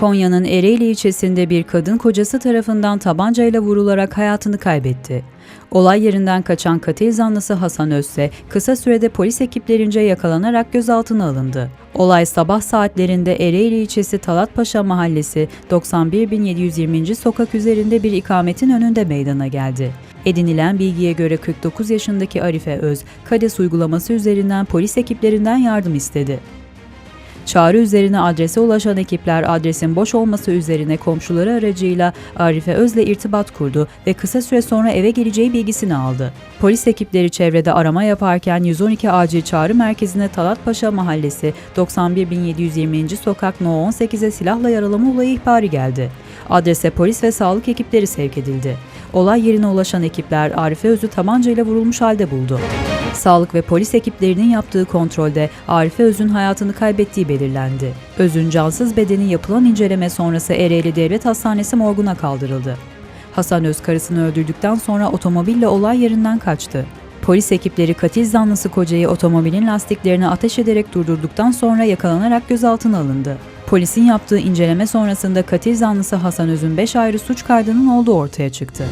Konya'nın Ereğli ilçesinde bir kadın kocası tarafından tabancayla vurularak hayatını kaybetti. Olay yerinden kaçan katil zanlısı Hasan Özse kısa sürede polis ekiplerince yakalanarak gözaltına alındı. Olay sabah saatlerinde Ereğli ilçesi Talatpaşa mahallesi 91720. sokak üzerinde bir ikametin önünde meydana geldi. Edinilen bilgiye göre 49 yaşındaki Arife Öz, KADES uygulaması üzerinden polis ekiplerinden yardım istedi. Çağrı üzerine adrese ulaşan ekipler adresin boş olması üzerine komşuları aracıyla Arife Öz'le irtibat kurdu ve kısa süre sonra eve geleceği bilgisini aldı. Polis ekipleri çevrede arama yaparken 112 acil çağrı merkezine Talatpaşa Mahallesi 91720. sokak No 18'e silahla yaralama olayı ihbari geldi. Adrese polis ve sağlık ekipleri sevk edildi. Olay yerine ulaşan ekipler Arife Öz'ü tabancayla vurulmuş halde buldu. Sağlık ve polis ekiplerinin yaptığı kontrolde Arife Öz'ün hayatını kaybettiği belirlendi. Öz'ün cansız bedeni yapılan inceleme sonrası Ereğli Devlet Hastanesi morguna kaldırıldı. Hasan Öz karısını öldürdükten sonra otomobille olay yerinden kaçtı. Polis ekipleri katil zanlısı kocayı otomobilin lastiklerini ateş ederek durdurduktan sonra yakalanarak gözaltına alındı. Polisin yaptığı inceleme sonrasında katil zanlısı Hasan Öz'ün 5 ayrı suç kaydının olduğu ortaya çıktı.